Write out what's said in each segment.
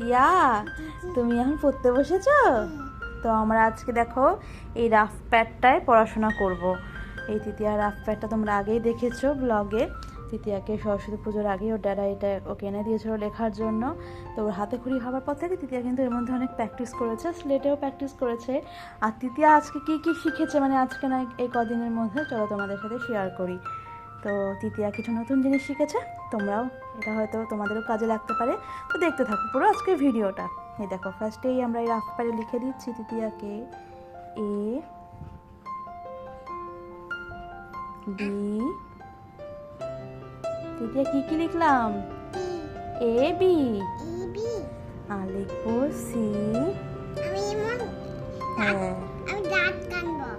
টিয়া, তুমি এখন পড়তে বসেছো? তো আমরা আজকে দেখো, এই রাফ প্যাডটায় পড়াশোনা করব। এই তৃতীয়া রাফ প্যাডটা তোমরা আগেই দেখেছ ব্লগে তৃতীয়াকে সরস্বতী পুজোর আগে ওর ড্যাডা এটা ওকে এনে দিয়েছিল লেখার জন্য। তো ওর হাতে খড়ি হওয়ার পর থেকে তৃতীয়া কিন্তু এর মধ্যে অনেক প্র্যাকটিস করেছে স্লেটেও প্র্যাকটিস করেছে। আর তৃতীয়া আজকে কি কি শিখেছে? মানে আজকে না এই কদিনের মধ্যে, চলো তোমাদের সাথে শেয়ার করি। তো তৃতীয়া কিছু নতুন জিনিস শিখেছে তোমরাও এটা হয়তো তোমাদেরও কাজে লাগতে পারে। তো দেখতে থাকো পুরো আজকের ভিডিওটা। এই দেখো ফার্স্টেই আমরা এই রাফ পারে লিখে দিচ্ছি তৃতীয়াকে। এ বি তৃতীয়া কি কি লিখলাম? এ বি আর লিখব সি হ্যাঁ।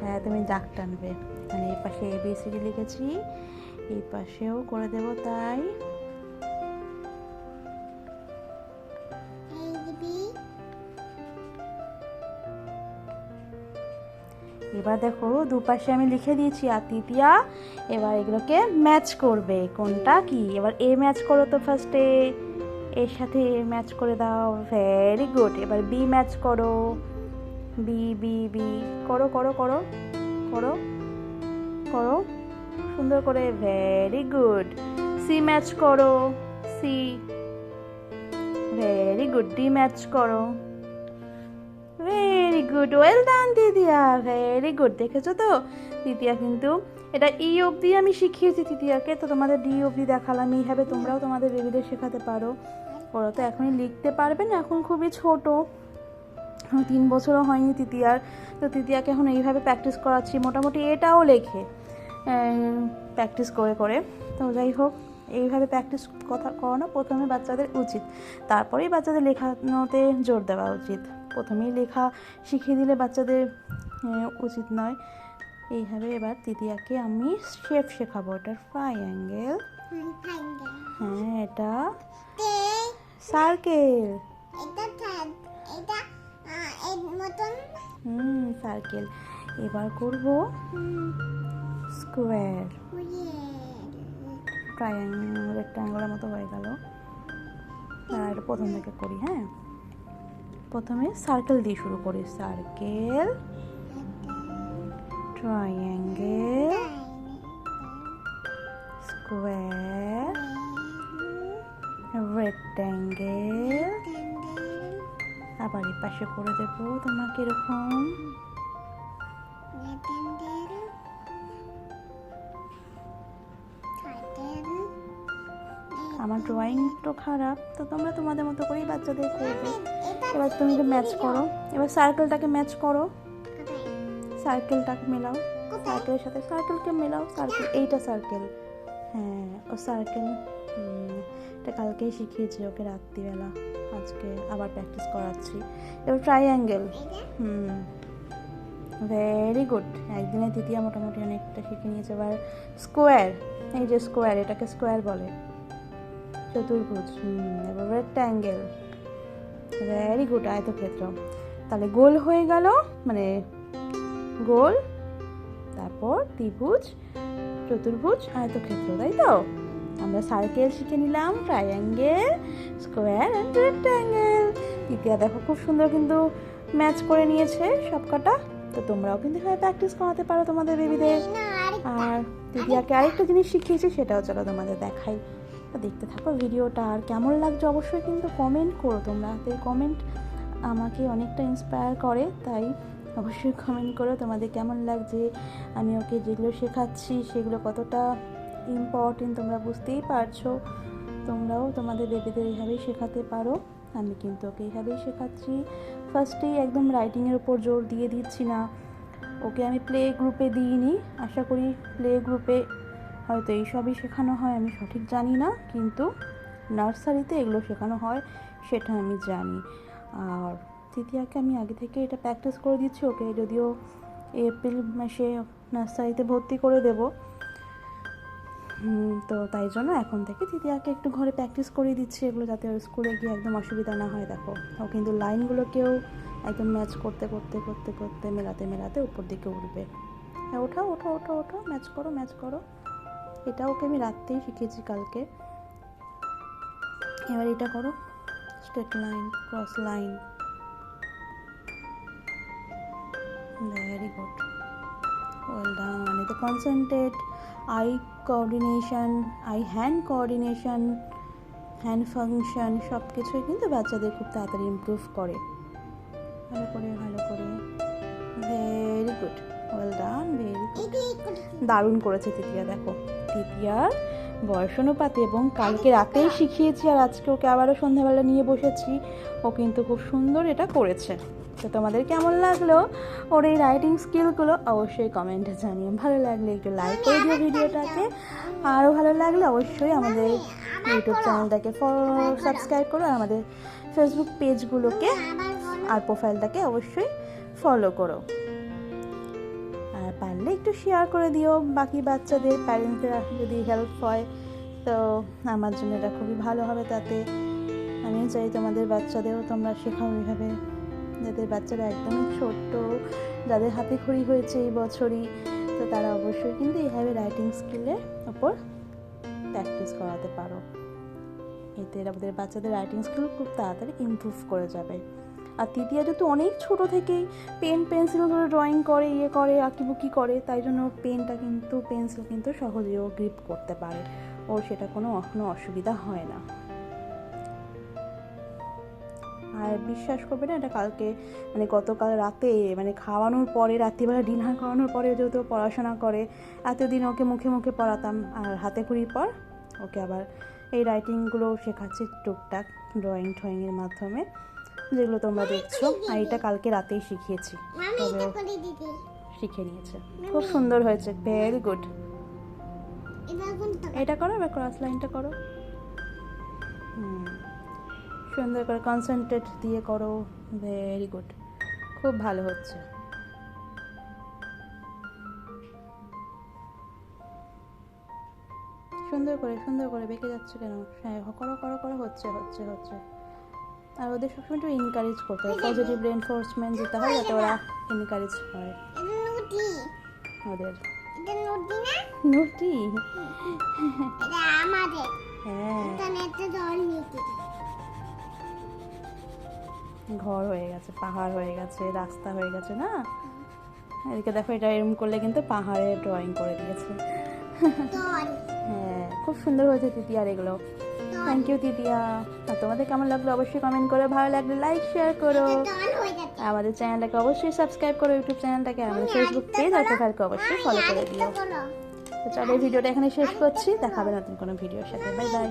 হ্যাঁ তুমি ডাক টানবে। মানে এই পাশে এ বি সি ডি লিখেছি। এই পাশেও করে দেব তাই। এবার দেখো দুপাশে আমি লিখে দিয়েছি আর তৃতীয়া এবার এগুলোকে ম্যাচ করবে কোনটা কি? এবার এ ম্যাচ করো তো ফার্স্টে এর সাথে এ ম্যাচ করে দাও ভেরি গুড এবার বি ম্যাচ করো। B B B. করো করো করো। করো করো। সুন্দর করে ভেরি গুড সি ম্যাচ করো C very good D match করো. ভেরি গুড ওয়েল ডান দিদিয়া ভেরি গুড দেখেছ তো? দিদিয়া কিন্তু এটা ই অবধি আমি শিখিয়েছি তৃতীয়াকে তো তোমাদের ডি অবধি দেখালাম এইভাবে তোমরাও তোমাদের বেবিদের শেখাতে পারো। ওরা তো এখনই লিখতে পারবে না, এখন খুবই ছোট। তিন বছরও হয়নি তৃতীয়ার তো তৃতীয়াকে এখন এইভাবে প্র্যাকটিস করাচ্ছি, মোটামুটি এটাও লেখে। প্র্যাকটিস করে করে। তো যাই হোক এইভাবে প্র্যাকটিস কথা করানো প্রথমে বাচ্চাদের উচিত। তারপরেই বাচ্চাদের লেখানোতে জোর দেওয়া উচিত। প্রথমেই লেখা শিখিয়ে দিলে বাচ্চাদের উচিত নয়। এইভাবে এবার তৃতীয়াকে আমি শেপ শেখাবো। ফ্রাই অ্যাঙ্গেল হ্যাঁ এটা সার্কেল মতন। হুম সার্কেল এবার করব স্কোয়ার। ট্রায়াঙ্গেল রেক্টাঙ্গলের মতো হয়ে গেল। আর প্রথম থেকে করি হ্যাঁ? প্রথমে সার্কেল দিয়ে শুরু করি। সার্কেল ট্রায়াঙ্গেল স্কোয়ার রেক্টাঙ্গেল আবার এই পাশে করে দেবো তোমাকে এরকম। আমার ড্রয়িং একটু খারাপ, তো তোমরা তোমাদের মতো করেই বাচ্চাদের করবে। এবার তুমি ম্যাচ করো। এবার সার্কেলটাকে ম্যাচ করো। সার্কেলটাকে মেলাও। সার্কেলের সাথে সার্কেলকে মেলাও। সার্কেল এইটা সার্কেল হ্যাঁ ও সার্কেল এটা কালকেই শিখিয়েছি ওকে রাত্রিবেলা। আজকে আবার প্র্যাকটিস করাচ্ছি। এবার ট্রাইঅ্যাঙ্গেল হুম ভেরি গুড একদিনে তৃতীয়া মোটামুটি অনেকটা শিখে নিয়েছে। এবার স্কোয়ার এই যে স্কোয়ার এটাকে স্কোয়ার বলে। চতুর্ভুজ এবার রেক্ট্যাঙ্গেল ভেরি গুড আয়তক্ষেত্র। তাহলে গোল হয়ে গেল মানে গোল তারপর ত্রিভুজ চতুর্ভুজ আয়তক্ষেত্র তাই তো? আমরা সার্কেল শিখে নিলাম ট্রায়াঙ্গেল স্কোয়ার অ্যান্ড রেক্ট্যাঙ্গেল তৃতীয়া দেখো খুব সুন্দর কিন্তু ম্যাচ করে নিয়েছে সব কটা তো তোমরাও কিন্তু এভাবে প্র্যাকটিস করাতে পারো তোমাদের বেবিদের আর তৃতীয়াকে আরেকটা জিনিস শিখিয়েছি সেটাও চলো তোমাদের দেখাই। দেখতে থাকো ভিডিওটা আর কেমন লাগছে অবশ্যই কিন্তু কমেন্ট করো তোমরা। তো কমেন্ট আমাকে অনেকটা ইন্সপায়ার করে, তাই অবশ্যই কমেন্ট করো তোমাদের কেমন লাগছে, আমি ওকে যেগুলো শেখাচ্ছি সেগুলো কতটা ইম্পর্টেন্ট তোমরা বুঝতেই পারছ, তোমরাও তোমাদের বেবিদের এইভাবেই শেখাতে পারো। আমি কিন্তু ওকে এইভাবেই শেখাচ্ছি। ফার্স্টেই একদম রাইটিংয়ের উপর জোর দিয়ে দিচ্ছি না। ওকে আমি প্লে গ্রুপে দিইনি, আশা করি প্লে গ্রুপে হয়তো এইসবই শেখানো হয়, আমি সঠিক জানি না, কিন্তু নার্সারিতে এগুলো শেখানো হয়, সেটা আমি জানি। আর তৃতীয়াকে আমি আগে থেকে এটা প্র্যাকটিস করে দিচ্ছি, ওকে যদিও এপ্রিল মাসে নার্সারিতে ভর্তি করে দেব। তো তাই জন্য এখন থেকে তৃতীয়াকে একটু ঘরে প্র্যাকটিস করিয়ে দিচ্ছি, এগুলো যাতে ওর স্কুলে গিয়ে একদম অসুবিধা না হয়, দেখো। ও কিন্তু লাইনগুলোকেও একদম ম্যাচ করতে করতে করতে করতে, মেলাতে মেলাতে উপর দিকে উঠবে। হ্যাঁ ওঠা ওঠো ওঠো ওঠো ম্যাচ করো ম্যাচ করো। এটা ওকে আমি রাত্রেই শিখেছি কালকে। এবার এটা করো straight line cross line very good well done এতে concentrate eye coordination eye hand coordination hand function সব কিছুই কিন্তু বাচ্চাদের খুব তাড়াতাড়ি ইমপ্রুভ করে। ভালো করে ভালো করে। Very good well done very good দারুণ করেছে তৃতীয়া দেখো। তৃতীয়ার বয়স অনুপাতে এবং কালকে রাতেই শিখিয়েছি আর আজকে ওকে আবারও সন্ধ্যাবেলা নিয়ে বসেছি। ও কিন্তু খুব সুন্দর এটা করেছে। তো তোমাদের কেমন লাগল? ওর এই রাইটিং স্কিলগুলো অবশ্যই কমেন্টে জানিও। ভালো লাগলে একটু লাইক করে দিও ভিডিওটাকে। আরও ভালো লাগলে অবশ্যই আমাদের ইউটিউব চ্যানেলটাকে ফলো সাবস্ক্রাইব করো আর আমাদের ফেসবুক পেজগুলোকে আর প্রোফাইলটাকে অবশ্যই ফলো করো। পারলে একটু শেয়ার করে দিও। বাকি বাচ্চাদের প্যারেন্টসদের যদি হেল্প হয়, তো আমার জন্য এটা খুবই ভালো হবে তাতে। আমিও চাই তোমাদের বাচ্চাদেরও তোমরা শেখাও এইভাবে যাদের বাচ্চারা একদমই ছোট্ট, যাদের হাতে খড়ি হয়েছে এই বছরই, তো তারা অবশ্যই কিন্তু এইভাবে রাইটিং স্কিলের ওপর প্র্যাকটিস করাতে পারো। এতে আমাদের বাচ্চাদের রাইটিং স্কিল খুব তাড়াতাড়ি ইমপ্রুভ করে যাবে। আর তৃতীয় যেহেতু অনেক ছোট থেকেই পেন পেন্সিল ধরে ড্রয়িং করে ইয়ে করে, আঁকিবুকি করে, তাই জন্য পেনটা কিন্তু পেন্সিল কিন্তু সহজেই ও গ্রিপ করতে পারে। ও সেটা কোনো কোনো অসুবিধা হয় না। আর বিশ্বাস করবে না, এটা কালকে মানে গতকাল রাতে মানে খাওয়ানোর পরে, রাত্রিবেলা ডিনার খাওয়ানোর পরে যেহেতু পড়াশোনা করে, এতদিন ওকে মুখে মুখে পড়াতাম, আর হাতে কুড়ির পর ওকে আবার এই রাইটিংগুলো শেখাচ্ছি টুকটাক ড্রয়িং ট্রয়িংয়ের মাধ্যমে। যেগুলো তোমরা দেখছ আর এটা কালকে রাতেই শিখিয়েছি। তবে শিখে নিয়েছে। খুব সুন্দর হয়েছে। ভেরি গুড এটা করো এবার ক্রস লাইনটা করো। সুন্দর করে কনসেন্ট্রেট দিয়ে করো। ভেরি গুড খুব ভালো হচ্ছে। সুন্দর করে সুন্দর করে বেঁকে যাচ্ছে কেন? হ্যাঁ করো করো করো হচ্ছে হচ্ছে হচ্ছে। আর ওদের সবসময় একটু এনকারেজ করতে হয়। পজিটিভ রেনফোর্সমেন্ট দিতে হয় যাতে ওরা এনকারেজ হয়। ওদের। নুটি আমাদের। হ্যাঁ। ঘর হয়ে গেছে পাহাড় হয়ে গেছে রাস্তা হয়ে গেছে না? এদিকে দেখো এটা এরম করলে কিন্তু পাহাড়ে ড্রয়িং করে দিয়েছে। হ্যাঁ খুব সুন্দর হয়েছে তিতিয়ার এগুলো। থ্যাংক ইউ দিদিয়া আর তোমাদের কেমন লাগল অবশ্যই কমেন্ট করো ভালো লাগলে লাইক শেয়ার করো। হয়ে আমাদের চ্যানেলটাকে অবশ্যই সাবস্ক্রাইব করো ইউটিউব চ্যানেলটাকে আমাদের ফেসবুক পেজ আর প্রোফাইলকে অবশ্যই ফলো করে দিও। তো চলো এই ভিডিওটা এখানে শেষ করছি। দেখাবে নতুন কোনো ভিডিওর সাথে। Bye bye